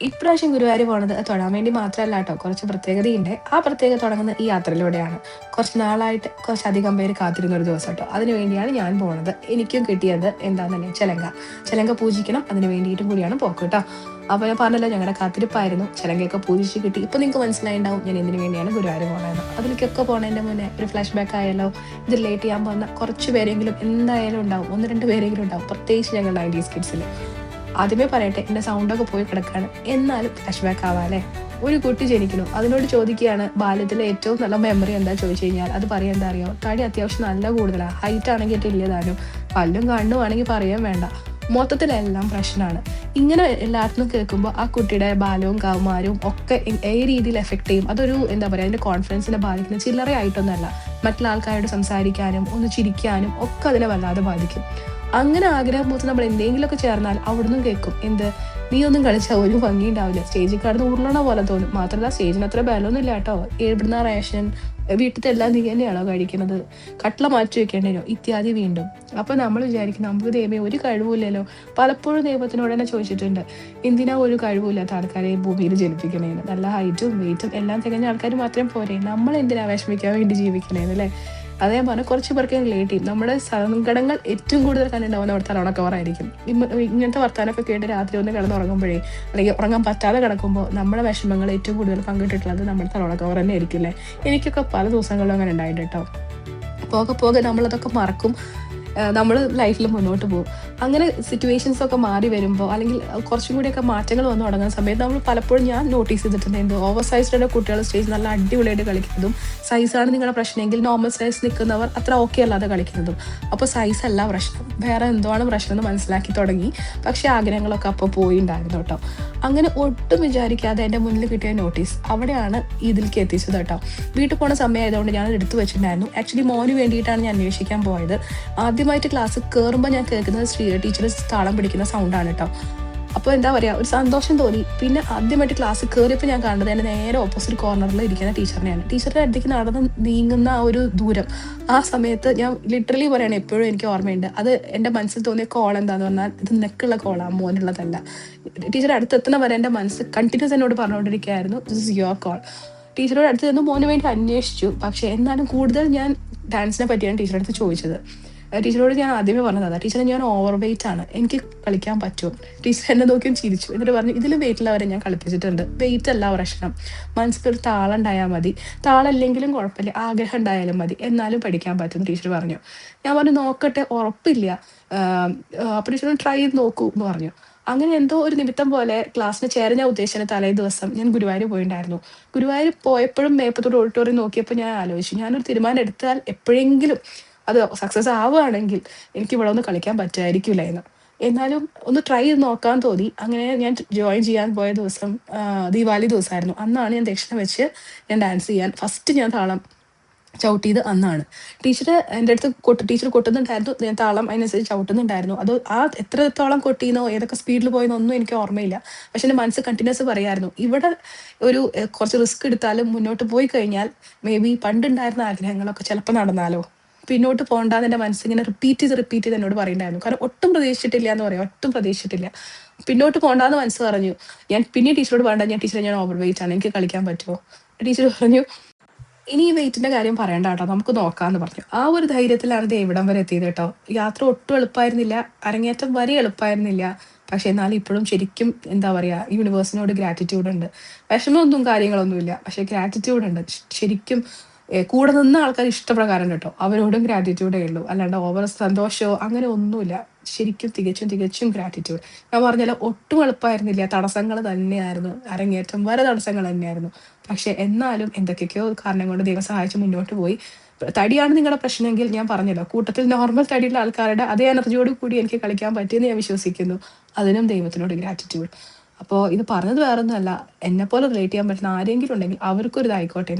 ഇപ്രാവശ്യം ഗുരുവായൂർ പോണത് തൊഴാൻ വേണ്ടി മാത്രമല്ല കേട്ടോ കുറച്ച് പ്രത്യേകതയുണ്ട്. ആ പ്രത്യേകത തുടങ്ങുന്ന ഈ യാത്രയിലൂടെയാണ്. കുറച്ച് നാളായിട്ട് കുറച്ചധികം പേര് കാത്തിരുന്ന ഒരു ദിവസം കേട്ടോ അതിനു വേണ്ടിയാണ് ഞാൻ പോണത്. എനിക്കും കിട്ടിയത് എന്താണെന്നല്ലേ ചെലങ്ക. ചെലങ്ക പൂജിക്കണം. അതിന് വേണ്ടിയിട്ടും കൂടിയാണ് പോക്ക് കേട്ടോ അപ്പോൾ ഞാൻ പറഞ്ഞല്ലോ ഞങ്ങളുടെ കാത്തിരിപ്പായിരുന്നു. ചിലങ്കയൊക്കെ പൂജിച്ച് കിട്ടി. ഇപ്പൊ നിങ്ങൾക്ക് മനസ്സിലായിണ്ടാവും ഞാൻ എന്തിനു വേണ്ടിയാണ് ഗുരുവായൂർ പോണത് അതിലേക്കൊക്കെ പോണതിന്റെ മുന്നേ ഒരു ഫ്ലാഷ് ബാക്ക് ആയാലോ ഇത് റിലേറ്റ് ചെയ്യാൻ പോകുന്ന കുറച്ച് പേരെങ്കിലും എന്തായാലും ഉണ്ടാവും. ഒന്ന് രണ്ട് പേരെങ്കിലും ഉണ്ടാവും. പ്രത്യേകിച്ച് ഞങ്ങൾ നയന്റീസ് കിഡ്സിൽ ആദ്യമേ പറയട്ടെ എന്റെ സൗണ്ടൊക്കെ പോയി കിടക്കാണ്. എന്നാലും ഫ്ലാഷ് ബാക്ക് ആവാല്ലേ? ഒരു കുട്ടി ജനിക്കുന്നു. അതിനോട് ചോദിക്കുകയാണ് ബാല്യത്തിലെ ഏറ്റവും നല്ല മെമ്മറി എന്താ? ചോദിച്ചു കഴിഞ്ഞാൽ അത് പറയാൻ എന്താ അറിയോ? തടി അത്യാവശ്യം നല്ല കൂടുതലാണ് ഹൈറ്റ് ആണെങ്കിൽ ഇല്ലതാനും പല്ലും കണ്ണുമാണെങ്കിൽ പറയാൻ വേണ്ട. മൊത്തത്തിലെല്ലാം പ്രശ്നമാണ് ഇങ്ങനെ എല്ലാവർക്കും കേൾക്കുമ്പോൾ ആ കുട്ടിയുടെ ബാലവും കൗമാരവും ഒക്കെ ഏ രീതിയിൽ എഫക്റ്റ് ചെയ്യും. അതൊരു എന്താ പറയുക അതിന്റെ കോൺഫിഡൻസിനെ ബാധിക്കുന്ന ചില്ലറയായിട്ടൊന്നല്ല മറ്റുള്ള ആൾക്കാരോട് സംസാരിക്കാനും ഒന്ന് ചിരിക്കാനും ഒക്കെ അതിനെ വല്ലാതെ ബാധിക്കും. അങ്ങനെ ആഗ്രഹം മൂത്ത് നമ്മൾ എന്തെങ്കിലുമൊക്കെ ചേർന്നാൽ അവിടുന്ന് കേൾക്കും. എന്ത്? നീ ഒന്നും കളിച്ചാൽ ഒരു ഭംഗി ഉണ്ടാവില്ല. സ്റ്റേജിൽ കടന്ന് ഉരുളണ പോലെ തോന്നും. മാത്രമല്ല സ്റ്റേജിന് അത്ര ബലമൊന്നും ഇല്ല കേട്ടോ. എവിടുന്ന റേഷൻ വീട്ടിലത്തെ എല്ലാം നീ തന്നെയാണോ കഴിക്കുന്നത്? കട്ട്ല മാറ്റി വെക്കേണ്ടോ ഇത്യാദി വീണ്ടും. അപ്പൊ നമ്മൾ വിചാരിക്കും നമുക്ക് ദൈവമേ ഒരു കഴിവില്ലല്ലോ പലപ്പോഴും ദൈവത്തിനോട് തന്നെ ചോദിച്ചിട്ടുണ്ട് എന്തിനാ ഒരു കഴിവില്ലാത്ത ആൾക്കാരെ ഭൂമിയിൽ ജനിപ്പിക്കണേന്ന്? നല്ല ഹൈറ്റും വെയിറ്റും എല്ലാം തികഞ്ഞ ആൾക്കാർ മാത്രം പോരെ. നമ്മൾ എന്തിനാ വിഷമിക്കാൻ വേണ്ടി ജീവിക്കണേന്ന് അല്ലേ? അതേ ഞാൻ പറഞ്ഞ കുറച്ച് പേർക്ക് റിലേറ്റ് ചെയ്യും. നമ്മുടെ സങ്കടങ്ങൾ ഏറ്റവും കൂടുതൽ കണ്ടുണ്ടാവുന്ന അവിടെ തലവണ കവറായിരിക്കും ഇങ്ങനത്തെ വർത്താനൊക്കെ കേട്ട് രാത്രി ഒന്ന് കിടന്നുറങ്ങുമ്പോഴേ അല്ലെങ്കിൽ ഉറങ്ങാൻ പറ്റാതെ കിടക്കുമ്പോൾ നമ്മുടെ വിഷമങ്ങൾ ഏറ്റവും കൂടുതൽ പങ്കിട്ടിട്ടുള്ളത് നമ്മുടെ തലവണ കവർ തന്നെ ആയിരിക്കും അല്ലേ? എനിക്കൊക്കെ പല ദിവസങ്ങളിലും അങ്ങനെ ഉണ്ടായിട്ടോ പോകെ പോകെ നമ്മളതൊക്കെ മറക്കും. നമ്മൾ ലൈഫിൽ മുന്നോട്ട് പോകും. അങ്ങനെ സിറ്റുവേഷൻസ് ഒക്കെ മാറി വരുമ്പോൾ അല്ലെങ്കിൽ കുറച്ചും കൂടിയൊക്കെ മാറ്റങ്ങൾ വന്നു തുടങ്ങുന്ന സമയത്ത് നമ്മൾ പലപ്പോഴും ഞാൻ നോട്ടീസ് ചെയ്തിട്ടുണ്ട്. എന്ത് ഓവർ സൈസ്ഡുള്ള കുട്ടികൾ സ്റ്റേജ് നല്ല അടിപൊളിയായിട്ട് കളിക്കുന്നതും സൈസാണ് നിങ്ങളുടെ പ്രശ്നമെങ്കിൽ നോർമൽ സൈസ് നിൽക്കുന്നവർ അത്ര ഓക്കെ അല്ലാതെ കളിക്കുന്നതും. അപ്പോൾ സൈസ് അല്ല പ്രശ്നം. വേറെ എന്തോ ആണ് പ്രശ്നം എന്ന് മനസ്സിലാക്കി തുടങ്ങി. പക്ഷേ ആഗ്രഹങ്ങളൊക്കെ അപ്പോൾ പോയി ഉണ്ടായിരുന്നു കേട്ടോ അങ്ങനെ ഒട്ടും വിചാരിക്കാതെ എന്റെ മുന്നിൽ കിട്ടിയ നോട്ടീസ് അവിടെയാണ് ഇതിലേക്ക് എത്തിച്ചത് കേട്ടോ വീട്ടിൽ പോണ സമയമായതുകൊണ്ട് ഞാൻ എടുത്തു വെച്ചിട്ടുണ്ടായിരുന്നു. ആക്ച്വലി മോന് വേണ്ടിയിട്ടാണ് ഞാൻ അന്വേഷിക്കാൻ പോയത്. ആദ്യമായിട്ട് ക്ലാസ് കയറുമ്പോൾ ഞാൻ കേൾക്കുന്നത് ശ്രീ ടീച്ചർ താളം പിടിക്കുന്ന സൗണ്ടാണ് കേട്ടോ അപ്പോൾ എന്താ പറയുക ഒരു സന്തോഷം തോന്നി. പിന്നെ ആദ്യമായിട്ട് ക്ലാസ് കയറിയപ്പോൾ ഞാൻ കണ്ടത് എന്റെ നേരെ ഓപ്പോസിറ്റ് കോർണറിൽ ഇരിക്കുന്ന ടീച്ചറിനെയാണ് ടീച്ചറുടെ അടുത്തേക്ക് നടന്ന് നീങ്ങുന്ന ആ ഒരു ദൂരം ആ സമയത്ത് ഞാൻ ലിറ്ററലി പറയാണ് എപ്പോഴും എനിക്ക് ഓർമ്മയുണ്ട്. അത് എന്റെ മനസ്സിൽ തോന്നിയ കോൾ എന്താന്ന് പറഞ്ഞാൽ ഇത് നെക്കുള്ള കോളാണ് മോനുള്ളതല്ല. ടീച്ചർ അടുത്തെത്തുന്ന വരെ എന്റെ മനസ്സ് കണ്ടിന്യൂസ് എന്നോട് പറഞ്ഞുകൊണ്ടിരിക്കുകയായിരുന്നു ദിസ് ഇസ് യുവർ കോൾ ടീച്ചറോട് അടുത്ത് ചെന്ന് മോന് വേണ്ടി അന്വേഷിച്ചു. പക്ഷേ എന്നാലും കൂടുതൽ ഞാൻ ഡാൻസിനെ പറ്റിയാണ് ടീച്ചറുടെ അടുത്ത് ചോദിച്ചത്. ടീച്ചറോട് ഞാൻ ആദ്യമേ പറഞ്ഞതാണ് ടീച്ചറെ ഞാൻ ഓവർ വെയിറ്റ് ആണ്. എനിക്ക് കളിക്കാൻ പറ്റുമോ ടീച്ചർ എന്നെ നോക്കിയും ചിരിച്ചു. എന്നിട്ട് പറഞ്ഞു ഇതിൽ വെയിറ്റുള്ളവരെ ഞാൻ കളിപ്പിച്ചിട്ടുണ്ട്. വെയിറ്റ് അല്ല പ്രശ്നം. മനസ്സിലൊരു താളം ഉണ്ടായാൽ മതി. താളല്ലെങ്കിലും കുഴപ്പമില്ല. ആഗ്രഹം ഉണ്ടായാലും മതി. എന്നാലും പഠിക്കാൻ പറ്റും ടീച്ചർ പറഞ്ഞു. ഞാൻ പറഞ്ഞു നോക്കട്ടെ ഉറപ്പില്ല. അപ്പോൾ ടീച്ചർ ട്രൈ ചെയ്ത് നോക്കൂ എന്ന് പറഞ്ഞു. അങ്ങനെ എന്തോ ഒരു നിമിത്തം പോലെ ക്ലാസ്സിന് ചേരഞ്ഞ ഉദ്ദേശിച്ച തലേ ദിവസം ഞാൻ ഗുരുവായൂർ പോയിണ്ടായിരുന്നു. ഗുരുവായൂർ പോയപ്പോഴും മേപ്പത്തോട് ഓഡിറ്റോറിയം നോക്കിയപ്പോൾ ഞാൻ ആലോചിച്ചു. ഞാനൊരു തീരുമാനം എടുത്താൽ എപ്പോഴെങ്കിലും അത് സക്സസ് ആവുകയാണെങ്കിൽ എനിക്ക് ഇവിടെ ഒന്ന് കളിക്കാൻ പറ്റുമായിരിക്കില്ല എന്ന് എന്നാലും ഒന്ന് ട്രൈ ചെയ്ത് നോക്കാൻ തോന്നി. അങ്ങനെ ഞാൻ ജോയിൻ ചെയ്യാൻ പോയ ദിവസം ദീപാവലി ദിവസമായിരുന്നു. അന്നാണ് ഞാൻ ദക്ഷിണ വെച്ച് ഞാൻ ഡാൻസ് ചെയ്യാൻ ഫസ്റ്റ് ഞാൻ താളം ചവിട്ടിയത് അന്നാണ്. ടീച്ചർ എന്റെ അടുത്ത് കൊട്ട് ടീച്ചർ കൊട്ടുന്നുണ്ടായിരുന്നു. ഞാൻ താളം അതിനനുസരിച്ച് ചവിട്ടുന്നുണ്ടായിരുന്നു. അത് ആ എത്രത്തോളം കൊട്ടിയെന്നോ ഏതൊക്കെ സ്പീഡിൽ പോയെന്നോ ഒന്നും എനിക്ക് ഓർമ്മയില്ല. പക്ഷെ എന്റെ മനസ്സ് കണ്ടിന്യൂസ് പറയായിരുന്നു. ഇവിടെ ഒരു കുറച്ച് റിസ്ക് എടുത്താലും മുന്നോട്ട് പോയി കഴിഞ്ഞാൽ മേ ബി പണ്ടുണ്ടായിരുന്ന ആഗ്രഹങ്ങളൊക്കെ ചിലപ്പോൾ നടന്നാലോ? പിന്നോട്ട് പോകണ്ടെന്ന് എന്റെ മനസ്സിങ്ങനെ റിപ്പീറ്റ് ചെയ്ത് റിപ്പീറ്റ് ചെയ്ത് എന്നോട് പറയുന്നുണ്ടായിരുന്നു കാരണം ഒട്ടും പ്രതീക്ഷിച്ചിട്ടില്ല എന്ന് പറയാം. ഒട്ടും പ്രതീക്ഷിച്ചിട്ടില്ല. പിന്നോട്ട് പോകണ്ടെന്ന് മനസ്സ് പറഞ്ഞു. ഞാൻ പിന്നെ ടീച്ചറോട് പറഞ്ഞ ഞാൻ ടീച്ചറെ ഞാൻ ഓവർ വെയിറ്റ് ആണ്. എനിക്ക് കളിക്കാൻ പറ്റുമോ? ടീച്ചർ പറഞ്ഞു ഇനി ഈ വെയിറ്റിന്റെ കാര്യം പറയണ്ട കേട്ടോ. നമുക്ക് നോക്കാന്ന് പറഞ്ഞു. ആ ഒരു ധൈര്യത്തിലാണ് ഇത് എവിടം വരെ എത്തിയത് കേട്ടോ. യാത്ര ഒട്ടും എളുപ്പമായിരുന്നില്ല അരങ്ങേറ്റം വരെ എളുപ്പമായിരുന്നില്ല പക്ഷെ എന്നാലും ഇപ്പോഴും ശരിക്കും എന്താ പറയാ യൂണിവേഴ്സിനോട് ഗ്രാറ്റിറ്റ്യൂഡ് ഉണ്ട്. വിഷമമൊന്നും കാര്യങ്ങളൊന്നുമില്ല. പക്ഷെ ഗ്രാറ്റിറ്റ്യൂഡ് ഉണ്ട്. ശരിക്കും കൂടെ നിന്ന ആൾക്കാർ ഇഷ്ടപ്രകാരം കേട്ടോ. അവരോടും ഗ്രാറ്റിറ്റ്യൂഡേ ഉള്ളൂ. അല്ലാണ്ട് ഓവർ സന്തോഷമോ അങ്ങനെ ഒന്നുമില്ല. ശരിക്കും തികച്ചും തികച്ചും ഗ്രാറ്റിറ്റ്യൂഡ് ഞാൻ പറഞ്ഞാൽ ഒട്ടും എളുപ്പമായിരുന്നില്ല. തടസ്സങ്ങൾ തന്നെയായിരുന്നു. അരങ്ങേറ്റം വരെ തടസ്സങ്ങൾ തന്നെയായിരുന്നു. പക്ഷെ എന്നാലും എന്തൊക്കെയൊക്കെയോ കാരണം കൊണ്ട് ദൈവം സഹായിച്ച് മുന്നോട്ട് പോയി. തടിയാണ് നിങ്ങളുടെ പ്രശ്നമെങ്കിൽ ഞാൻ പറഞ്ഞല്ലോ കൂട്ടത്തിൽ നോർമൽ തടിയുള്ള ആൾക്കാരുടെ അതേ എനർജിയോട് കൂടി എനിക്ക് കളിക്കാൻ പറ്റിയെന്ന് ഞാൻ വിശ്വസിക്കുന്നു. അതിനും ദൈവത്തിനോട് ഗ്രാറ്റിറ്റ്യൂഡ് അപ്പോൾ ഇത് പറഞ്ഞത് വേറൊന്നുമല്ല. എന്നെപ്പോലെ പോലെ റിലേറ്റ് ചെയ്യാൻ പറ്റുന്ന ആരെങ്കിലും ഉണ്ടെങ്കിൽ അവർക്കൊരു ഇതായിക്കോട്ടെ